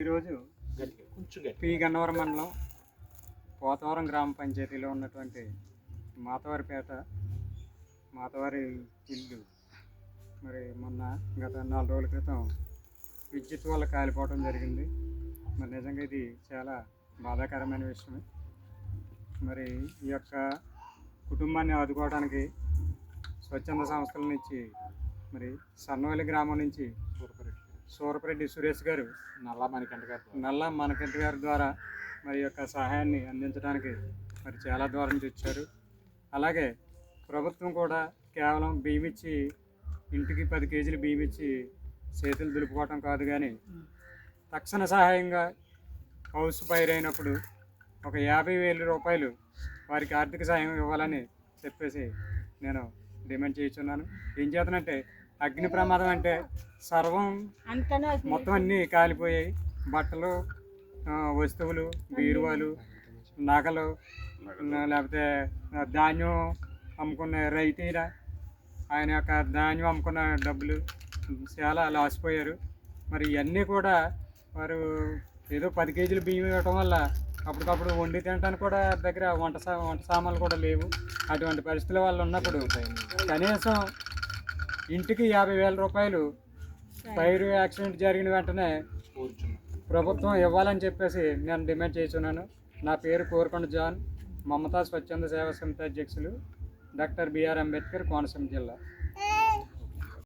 ఈరోజు పి గన్నవరం మండలం పోతవరం గ్రామ పంచాయతీలో ఉన్నటువంటి మాతవారిపేట మాతవారి ఇల్లు. మరి మొన్న గత నాలుగు రోజుల క్రితం విద్యుత్ వల్ల కాలిపోవడం జరిగింది. మరి నిజంగా ఇది చాలా బాధాకరమైన విషయమే. మరి ఈ యొక్క కుటుంబాన్ని ఆదుకోవడానికి స్వచ్ఛంద సంస్థల నుంచి మరి సన్నవల్లి గ్రామం నుంచి సూరపరెడ్డి సురేష్ గారు నల్లా మణికంఠ గారు నల్ల మనకంటి గారి ద్వారా మరి యొక్క సహాయాన్ని అందించడానికి మరి చాలా దూరం నుంచి వచ్చారు. అలాగే ప్రభుత్వం కూడా కేవలం బియ్యం ఇచ్చి ఇంటికి పది కేజీలు బియ్యం ఇచ్చి చేతులు దులుపుకోవటం కాదు కానీ తక్షణ సహాయంగా హౌస్ ఫైర్ అయినప్పుడు ఒక యాభై వేల రూపాయలు వారికి ఆర్థిక సహాయం ఇవ్వాలని చెప్పేసి నేను డిమాండ్ చేస్తున్నాను ఏం చేతనంటే అగ్ని ప్రమాదం అంటే సర్వం మొత్తం అన్నీ కాలిపోయాయి. బట్టలు వస్తువులు బీరువాలు నగలు లేకపోతే ధాన్యం అమ్ముకున్న రైతీరా ఆయన యొక్క ధాన్యం అమ్ముకున్న డబ్బులు చాలా లాసిపోయారు. మరి ఇవన్నీ కూడా వారు ఏదో పది కేజీలు బియ్యం ఇవ్వటం వల్ల అప్పటికప్పుడు వండి తినడానికి కూడా దగ్గర వంట సా వంట సామాన్లు కూడా లేవు. అటువంటి పరిస్థితుల వాళ్ళు ఉన్నప్పుడు కనీసం ఇంటికి యాభై వేల రూపాయలు టైర్ యాక్సిడెంట్ జరిగిన వెంటనే ప్రభుత్వం ఇవ్వాలని చెప్పేసి నేను డిమాండ్ చేస్తున్నాను. నా పేరు కోరుకొండ జాన్. మమతా స్వచ్ఛంద సేవా సమితి అధ్యక్షులు డాక్టర్ బిఆర్ అంబేద్కర్ కోనసీమ జిల్లా.